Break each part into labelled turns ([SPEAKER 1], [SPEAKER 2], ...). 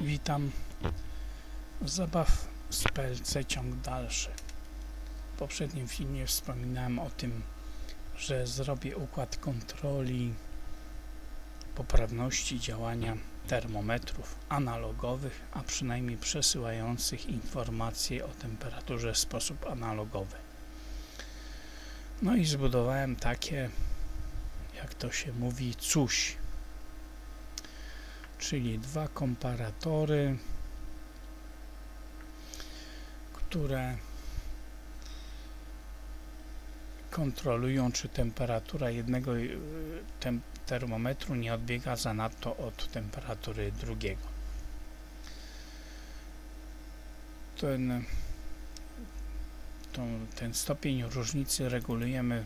[SPEAKER 1] Witam zabaw z PLC ciąg dalszy. W poprzednim filmie wspominałem o tym, że zrobię układ kontroli poprawności działania termometrów analogowych, a przynajmniej przesyłających informacje o temperaturze w sposób analogowy. No i zbudowałem takie, jak to się mówi, coś czyli dwa komparatory, które kontrolują, czy temperatura jednego y, tem termometru nie odbiega zanadto od temperatury drugiego. Ten, tą, ten stopień różnicy regulujemy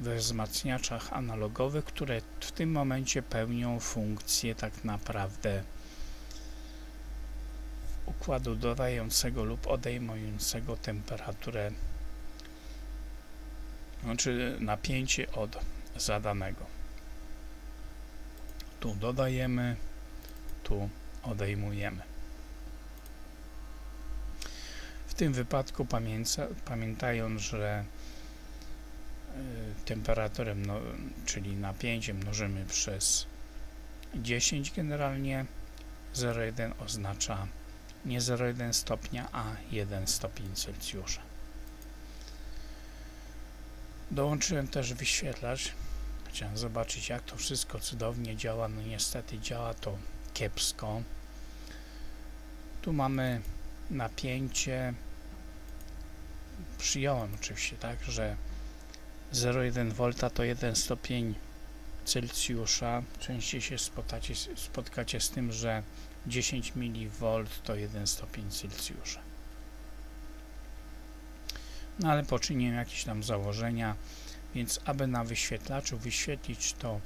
[SPEAKER 1] we wzmacniaczach analogowych, które w tym momencie pełnią funkcję tak naprawdę układu dodającego lub odejmującego temperaturę, znaczy napięcie od zadanego. Tu dodajemy, tu odejmujemy. W tym wypadku pamięta, pamiętając, że temperaturę, no, czyli napięcie mnożymy przez 10 generalnie 0,1 oznacza nie 0,1 stopnia, a 1 stopień Celsjusza. Dołączyłem też wyświetlacz. Chciałem zobaczyć jak to wszystko cudownie działa. No niestety działa to kiepsko. Tu mamy napięcie. Przyjąłem oczywiście tak, że 0,1 V to 1 stopień Celsjusza. Częściej się spotkacie, spotkacie z tym, że 10 mV to 1 stopień Celsjusza. No ale poczyniłem jakieś tam założenia, więc aby na wyświetlaczu wyświetlić to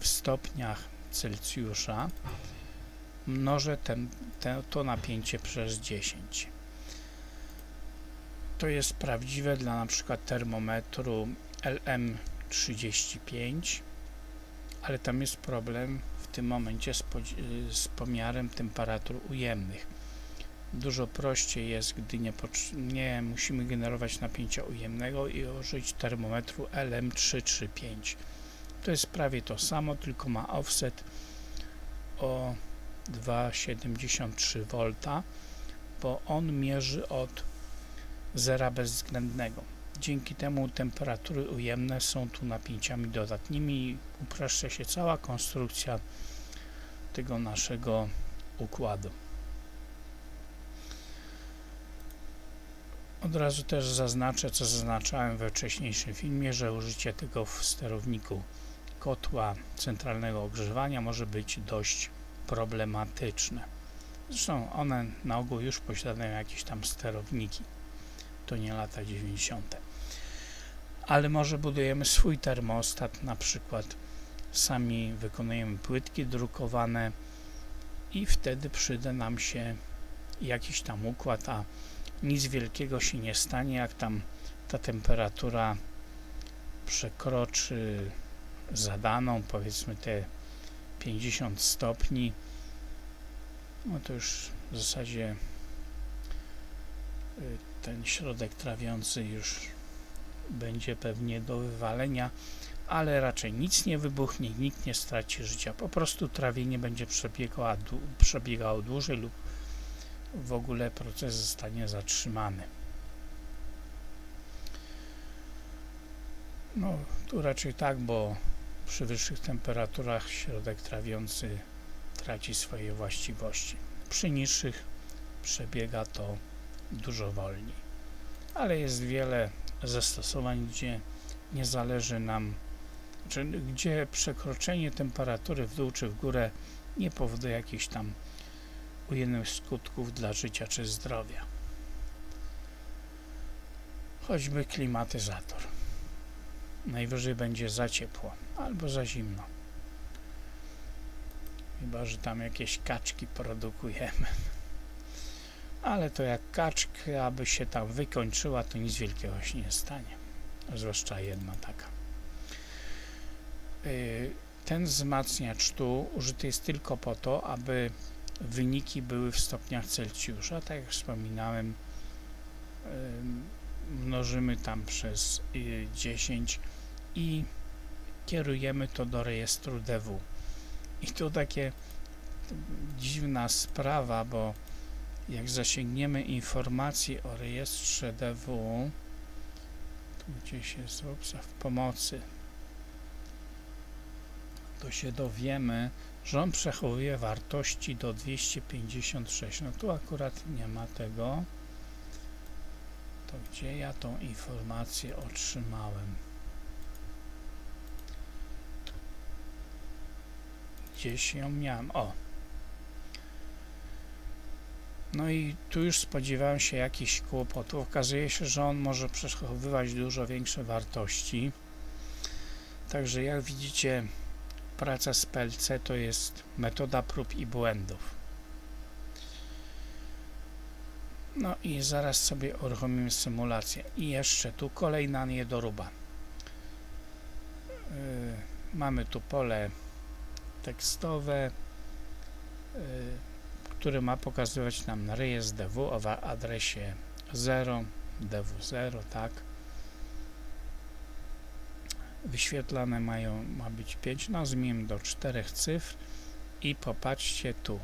[SPEAKER 1] w stopniach Celsjusza, mnożę ten, te, to napięcie przez 10. To jest prawdziwe dla na przykład termometru LM35, ale tam jest problem w tym momencie z, z pomiarem temperatur ujemnych. Dużo prościej jest, gdy nie, nie musimy generować napięcia ujemnego i użyć termometru LM335. To jest prawie to samo, tylko ma offset o 2,73 V, bo on mierzy od zera bezwzględnego. Dzięki temu temperatury ujemne są tu napięciami dodatnimi i upraszcza się cała konstrukcja tego naszego układu. Od razu też zaznaczę, co zaznaczałem we wcześniejszym filmie, że użycie tego w sterowniku kotła centralnego ogrzewania może być dość problematyczne. Zresztą one na ogół już posiadają jakieś tam sterowniki. To nie lata 90. Ale może budujemy swój termostat, na przykład sami wykonujemy płytki drukowane i wtedy przyda nam się jakiś tam układ, a nic wielkiego się nie stanie, jak tam ta temperatura przekroczy zadaną, powiedzmy te 50 stopni, no to już w zasadzie y, ten środek trawiący już będzie pewnie do wywalenia, ale raczej nic nie wybuchnie, nikt nie straci życia. Po prostu trawienie będzie przebiegało, przebiegało dłużej lub w ogóle proces zostanie zatrzymany. No, tu raczej tak, bo przy wyższych temperaturach środek trawiący traci swoje właściwości. Przy niższych przebiega to dużo wolniej. Ale jest wiele zastosowań, gdzie nie zależy nam, czy gdzie przekroczenie temperatury w dół czy w górę nie powoduje jakichś tam ujemnych skutków dla życia czy zdrowia. Choćby klimatyzator. Najwyżej będzie za ciepło albo za zimno. Chyba, że tam jakieś kaczki produkujemy. Ale to jak kaczka, aby się tam wykończyła, to nic wielkiego się nie stanie. Zwłaszcza jedna taka. Yy, ten wzmacniacz tu użyty jest tylko po to, aby wyniki były w stopniach Celsjusza. Tak jak wspominałem, ym, mnożymy tam przez y, 10 i kierujemy to do rejestru DW. I tu takie dziwna sprawa, bo jak zasięgniemy informacji o rejestrze DW, tu gdzieś jest w pomocy, to się dowiemy, że on przechowuje wartości do 256. No tu akurat nie ma tego. To gdzie ja tą informację otrzymałem? Gdzieś ją miałem. O! No i tu już spodziewałem się jakichś kłopotów. Okazuje się, że on może przechowywać dużo większe wartości. Także jak widzicie, praca z PLC to jest metoda prób i błędów. No i zaraz sobie uruchomimy symulację. I jeszcze tu kolejna niedoróba. Yy, mamy tu pole tekstowe, yy, które ma pokazywać nam rejestr DW o adresie 0, DW0, tak. Wyświetlane mają, ma być 5, no zmienimy do 4 cyfr i popatrzcie tu,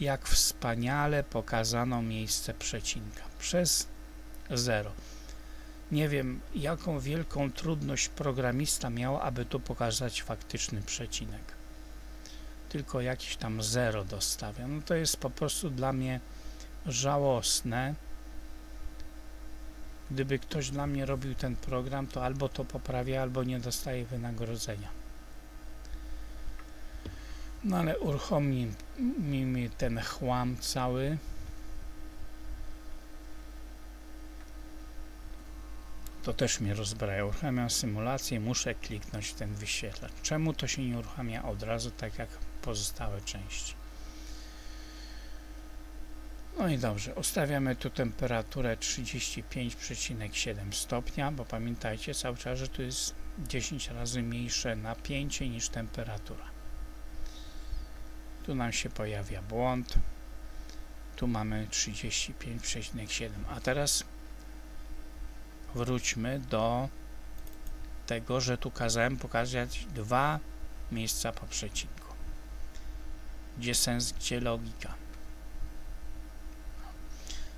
[SPEAKER 1] jak wspaniale pokazano miejsce przecinka przez 0. Nie wiem, jaką wielką trudność programista miał, aby tu pokazać faktyczny przecinek tylko jakiś tam zero dostawia. No to jest po prostu dla mnie żałosne. Gdyby ktoś dla mnie robił ten program, to albo to poprawia, albo nie dostaje wynagrodzenia. No ale uruchomimy ten chłam cały. To też mnie rozbraja. Uruchamiam symulację, muszę kliknąć w ten wyświetlacz. Czemu to się nie uruchamia od razu, tak jak pozostałe części. No i dobrze, ustawiamy tu temperaturę 35,7 stopnia, bo pamiętajcie cały czas, że tu jest 10 razy mniejsze napięcie niż temperatura. Tu nam się pojawia błąd. Tu mamy 35,7. A teraz wróćmy do tego, że tu kazałem pokazać dwa miejsca po przecinku. Gdzie sens, gdzie logika?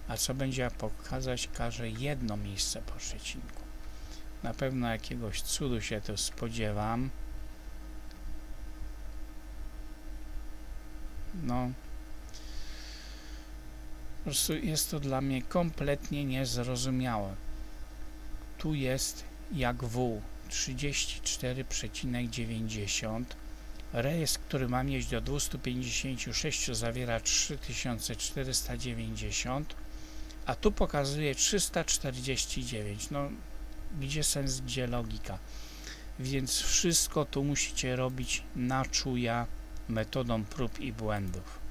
[SPEAKER 1] A co będzie pokazać każe jedno miejsce po przecinku? Na pewno jakiegoś cudu się to spodziewam. No. Po prostu jest to dla mnie kompletnie niezrozumiałe. Tu jest jak W 34,90 Rejestr, który ma mieć do 256 zawiera 3490, a tu pokazuje 349. No, gdzie sens, gdzie logika? Więc wszystko tu musicie robić na czuja metodą prób i błędów.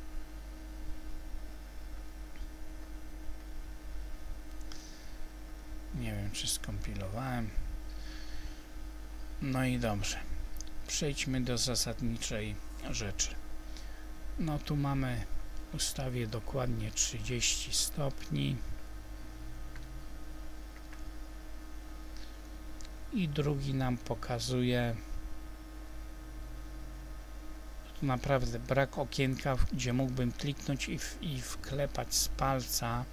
[SPEAKER 1] Nie wiem, czy skompilowałem. No i dobrze przejdźmy do zasadniczej rzeczy. No tu mamy ustawię dokładnie 30 stopni i drugi nam pokazuje tu naprawdę brak okienka, gdzie mógłbym kliknąć i, w, i wklepać z palca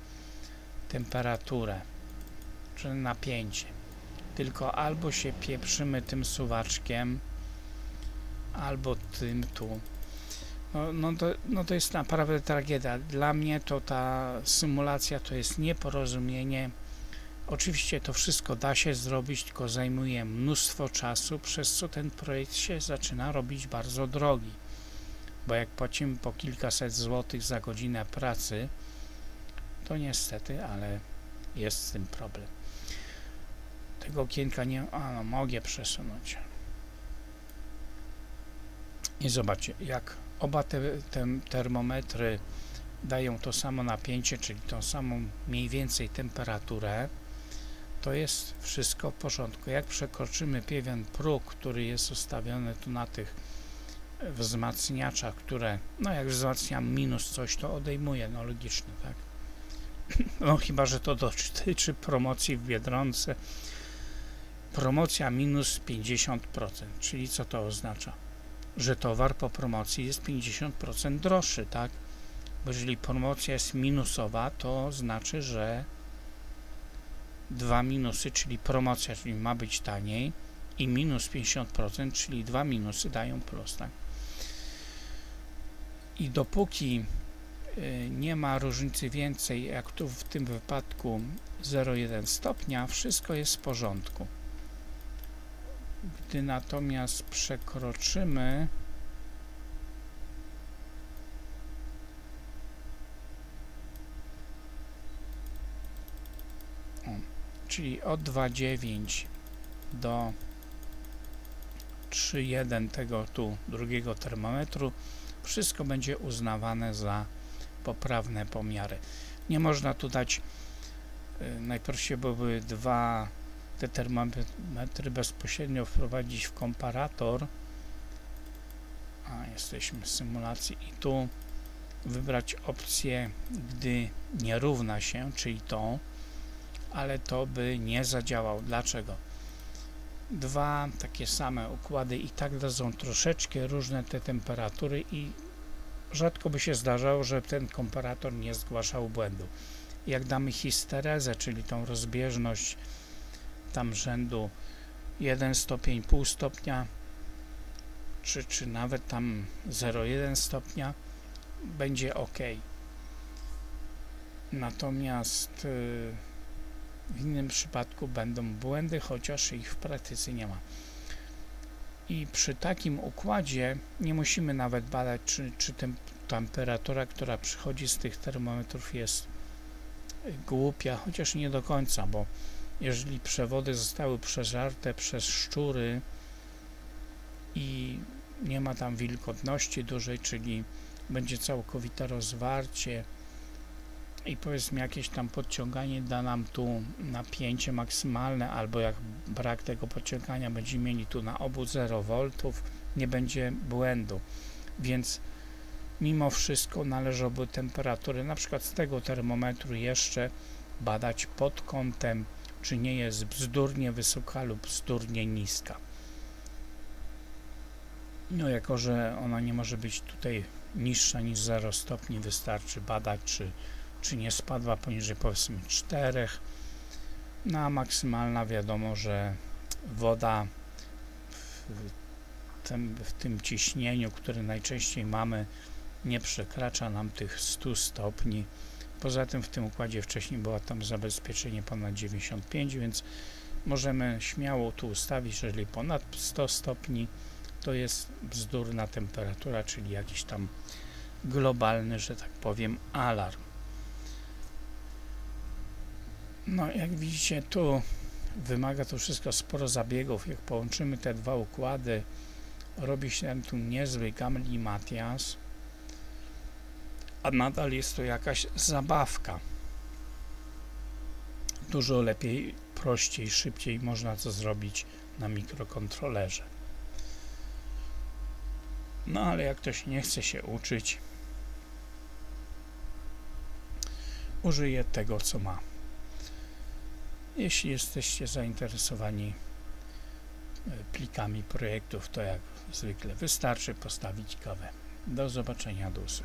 [SPEAKER 1] temperaturę napięcie tylko albo się pieprzymy tym suwaczkiem albo tym tu. No, no, to, no to jest naprawdę tragedia. Dla mnie to ta symulacja to jest nieporozumienie. Oczywiście to wszystko da się zrobić, tylko zajmuje mnóstwo czasu, przez co ten projekt się zaczyna robić bardzo drogi. Bo jak płacimy po kilkaset złotych za godzinę pracy, to niestety, ale jest z tym problem. Tego okienka nie... A, no, mogę przesunąć. I zobaczcie, jak oba te, te termometry dają to samo napięcie, czyli tą samą mniej więcej temperaturę, to jest wszystko w porządku. Jak przekroczymy pewien próg, który jest ustawiony tu na tych wzmacniacza, które, no jak wzmacniam minus coś, to odejmuje, no logiczne, tak? No chyba, że to dotyczy promocji w Biedronce. Promocja minus 50%, czyli co to oznacza? Że towar po promocji jest 50% droższy, tak? Bo jeżeli promocja jest minusowa, to znaczy, że dwa minusy, czyli promocja, czyli ma być taniej i minus 50%, czyli dwa minusy dają plus, tak? I dopóki y, nie ma różnicy więcej, jak tu w tym wypadku 0,1 stopnia, wszystko jest w porządku. Gdy natomiast przekroczymy czyli od 2,9 do 3,1 tego tu drugiego termometru wszystko będzie uznawane za poprawne pomiary. Nie można tu dać y, najprościej były dwa te termometry bezpośrednio wprowadzić w komparator a jesteśmy w symulacji i tu wybrać opcję gdy nie równa się, czyli to ale to by nie zadziałał. Dlaczego? Dwa takie same układy i tak dadzą troszeczkę różne te temperatury i rzadko by się zdarzało, że ten komparator nie zgłaszał błędu. Jak damy histerezę, czyli tą rozbieżność tam rzędu 1 stopień, pół stopnia, czy, czy nawet tam 0,1 stopnia, będzie ok. Natomiast yy, w innym przypadku będą błędy, chociaż ich w praktyce nie ma. I przy takim układzie nie musimy nawet badać, czy, czy tem, temperatura, która przychodzi z tych termometrów jest głupia, chociaż nie do końca, bo jeżeli przewody zostały przeżarte przez szczury i nie ma tam wilgotności dużej, czyli będzie całkowite rozwarcie i powiedzmy jakieś tam podciąganie da nam tu napięcie maksymalne albo jak brak tego podciągania będziemy mieli tu na obu 0 V nie będzie błędu. Więc mimo wszystko należałoby temperatury na przykład z tego termometru jeszcze badać pod kątem czy nie jest bzdurnie wysoka lub bzdurnie niska. No jako, że ona nie może być tutaj niższa niż 0 stopni, wystarczy badać, czy, czy nie spadła poniżej powiedzmy 4. No a maksymalna wiadomo, że woda w tym, w tym ciśnieniu, które najczęściej mamy, nie przekracza nam tych 100 stopni. Poza tym w tym układzie wcześniej było tam zabezpieczenie ponad 95, więc możemy śmiało tu ustawić, że jeżeli ponad 100 stopni to jest bzdurna temperatura, czyli jakiś tam globalny, że tak powiem, alarm. No, jak widzicie, tu wymaga to wszystko sporo zabiegów. Jak połączymy te dwa układy, robi się tu niezły Gamli Matias a nadal jest to jakaś zabawka. Dużo lepiej, prościej, szybciej można to zrobić na mikrokontrolerze. No ale jak ktoś nie chce się uczyć, użyje tego, co ma. Jeśli jesteście zainteresowani e, plikami projektów, to jak zwykle wystarczy postawić kawę. Do zobaczenia, do usłyszenia.